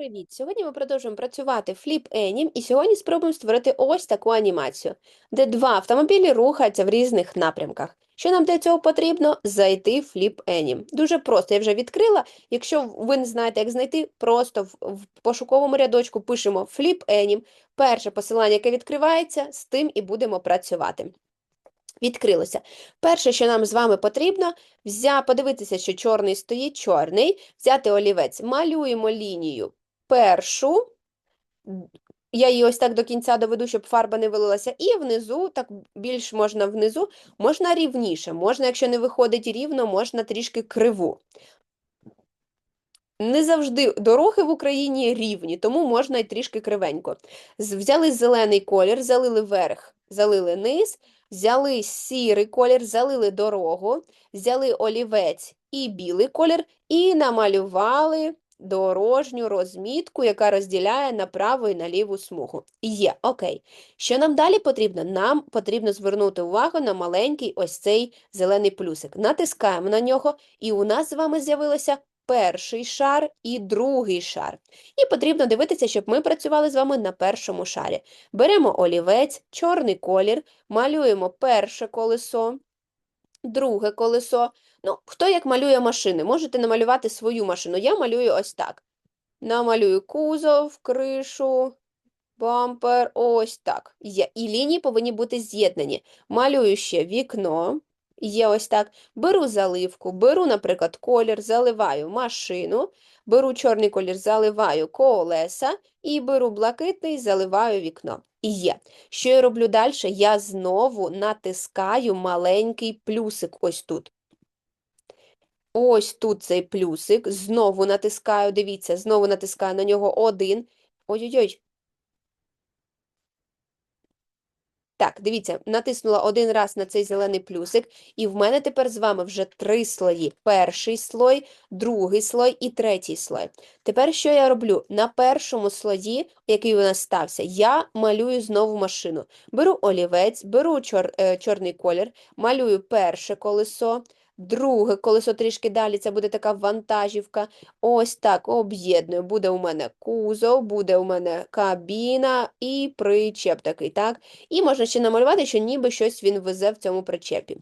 Привіт! Сьогодні ми продовжуємо працювати Flip Anim і сьогодні спробуємо створити ось таку анімацію, де два автомобілі рухаються в різних напрямках. Що нам для цього потрібно? Зайти в Flip Anim. Дуже просто, я вже відкрила. Якщо ви не знаєте, як знайти, просто в, в пошуковому рядочку пишемо Flip Anim. Перше посилання, яке відкривається, з тим і будемо працювати. Відкрилося. Перше, що нам з вами потрібно, взя... подивитися, що чорний стоїть чорний, взяти олівець, малюємо лінію першу, я її ось так до кінця доведу, щоб фарба не вилилася, і внизу, так більш можна внизу, можна рівніше, можна, якщо не виходить рівно, можна трішки криву. Не завжди дороги в Україні рівні, тому можна і трішки кривенько. Взяли зелений колір, залили верх, залили низ, взяли сірий колір, залили дорогу, взяли олівець і білий колір і намалювали дорожню розмітку, яка розділяє на праву і на ліву смугу. Є, окей. Що нам далі потрібно? Нам потрібно звернути увагу на маленький ось цей зелений плюсик. Натискаємо на нього, і у нас з вами з'явилося перший шар і другий шар. І потрібно дивитися, щоб ми працювали з вами на першому шарі. Беремо олівець, чорний колір, малюємо перше колесо, друге колесо. Ну, хто як малює машини? Можете намалювати свою машину. Я малюю ось так. Намалюю кузов, кришу, бампер, ось так. І лінії повинні бути з'єднані. Малюю ще вікно. Є ось так. Беру заливку, беру, наприклад, колір, заливаю машину, беру чорний колір, заливаю колеса і беру блакитний, заливаю вікно. І є. Що я роблю далі? Я знову натискаю маленький плюсик ось тут. Ось тут цей плюсик, знову натискаю, дивіться, знову натискаю на нього один. Ой-ой-ой. Так, дивіться, натиснула один раз на цей зелений плюсик, і в мене тепер з вами вже три слої. Перший слой, другий слой і третій слой. Тепер що я роблю? На першому слої, який у нас стався, я малюю знову машину. Беру олівець, беру чор, е, чорний колір, малюю перше колесо, друге колесо трішки далі, це буде така вантажівка. Ось так об'єдную. Буде у мене кузов, буде у мене кабіна і причеп такий, так? І можна ще намалювати, що ніби щось він везе в цьому причепі.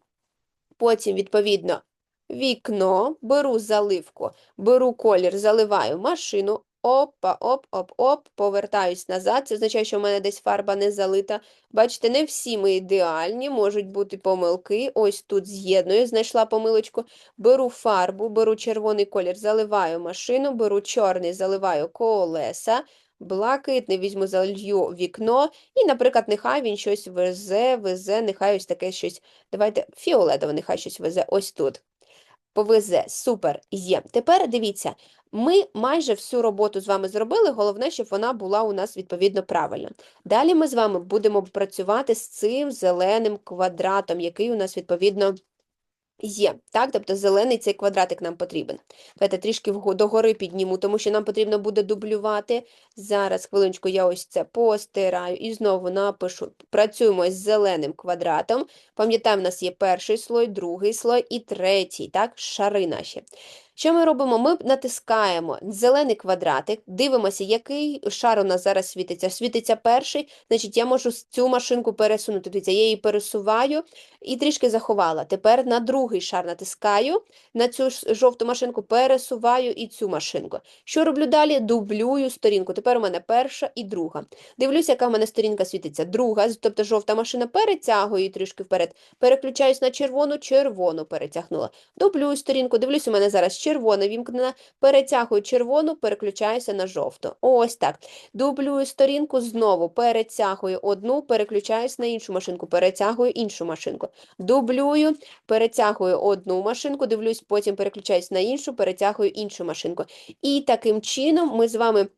Потім, відповідно, вікно, беру заливку, беру колір, заливаю машину, опа, оп, оп, оп, повертаюсь назад. Це означає, що в мене десь фарба не залита. Бачите, не всі ми ідеальні, можуть бути помилки. Ось тут з'єдную, знайшла помилочку. Беру фарбу, беру червоний колір, заливаю машину, беру чорний, заливаю колеса. Блакитний візьму, залью вікно, і, наприклад, нехай він щось везе, везе, нехай ось таке щось. Давайте фіолетове, нехай щось везе ось тут. Повезе, супер, є. Тепер дивіться, ми майже всю роботу з вами зробили, головне, щоб вона була у нас відповідно правильно. Далі ми з вами будемо працювати з цим зеленим квадратом, який у нас відповідно є. Так? Тобто зелений цей квадратик нам потрібен. Давайте трішки догори підніму, тому що нам потрібно буде дублювати. Зараз, хвилиночку, я ось це постираю і знову напишу. Працюємо з зеленим квадратом. Пам'ятаємо, у нас є перший слой, другий слой і третій, так, шари наші. Що ми робимо? Ми натискаємо зелений квадратик, дивимося, який шар у нас зараз світиться. Світиться перший, значить я можу цю машинку пересунути. Дивіться, я її пересуваю і трішки заховала. Тепер на другий шар натискаю, на цю жовту машинку пересуваю і цю машинку. Що роблю далі? Дублюю сторінку. Тепер у мене перша і друга. Дивлюся, яка в мене сторінка світиться. Друга, тобто жовта машина перетягую трішки вперед. Переключаюсь на червону, червону перетягнула. Дублюю сторінку, дивлюсь, у мене зараз червона вімкнена, перетягую червону, переключаюся на жовту. Ось так. Дублюю сторінку, знову перетягую одну, переключаюсь на іншу машинку, перетягую іншу машинку. Дублюю, перетягую одну машинку, дивлюсь, потім переключаюсь на іншу, перетягую іншу машинку. І таким чином ми з вами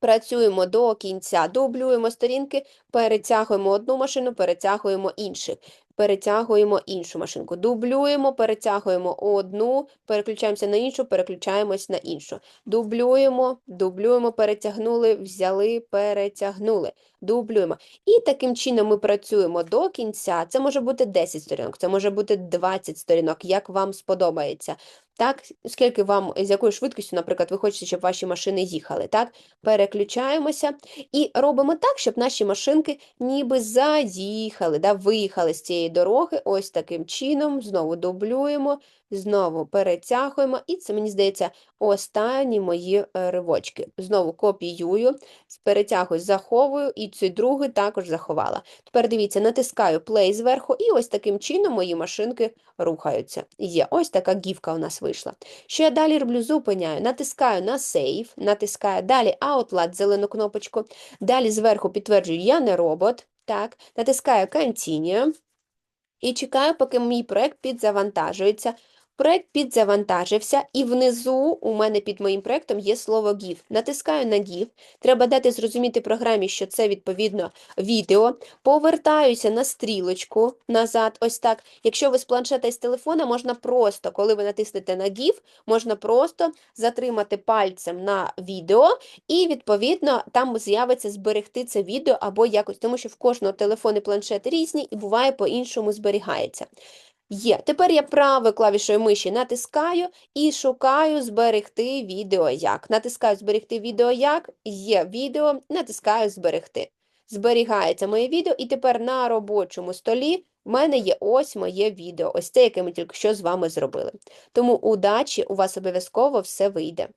працюємо до кінця, дублюємо сторінки, перетягуємо одну машину, перетягуємо інших. Перетягуємо іншу машинку. Дублюємо, перетягуємо одну, переключаємося на іншу, переключаємось на іншу. Дублюємо, дублюємо, перетягнули, взяли, перетягнули, дублюємо. І таким чином ми працюємо до кінця. Це може бути 10 сторінок, це може бути 20 сторінок, як вам сподобається. Так, скільки вам, з якою швидкістю, наприклад, ви хочете, щоб ваші машини їхали, так? Переключаємося і робимо так, щоб наші машинки ніби заїхали, да, виїхали з цієї дороги, ось таким чином, знову дублюємо, знову перетягуємо, і це, мені здається, останні мої е, ривочки. Знову копіюю, перетягую, заховую, і цей другий також заховала. Тепер дивіться, натискаю play зверху, і ось таким чином мої машинки рухаються. Є, ось така гівка у нас вийшла. Що я далі роблю? Зупиняю, натискаю на Save, натискаю далі Outlet, зелену кнопочку, далі зверху підтверджую, я не робот, так, натискаю Continue і чекаю, поки мій проект підзавантажується. Проект підзавантажився, і внизу у мене під моїм проектом є слово GIF. Натискаю на GIF, треба дати зрозуміти програмі, що це відповідно відео. Повертаюся на стрілочку назад, ось так. Якщо ви з планшета і з телефона, можна просто, коли ви натиснете на GIF, можна просто затримати пальцем на відео, і відповідно там з'явиться зберегти це відео або якось, тому що в кожного телефон і планшет різні, і буває по-іншому зберігається. Є. Тепер я правою клавішою миші натискаю і шукаю зберегти відео як. Натискаю зберегти відео як, є відео, натискаю зберегти. Зберігається моє відео, і тепер на робочому столі в мене є ось моє відео, ось те, яке ми тільки що з вами зробили. Тому удачі, у вас обов'язково все вийде.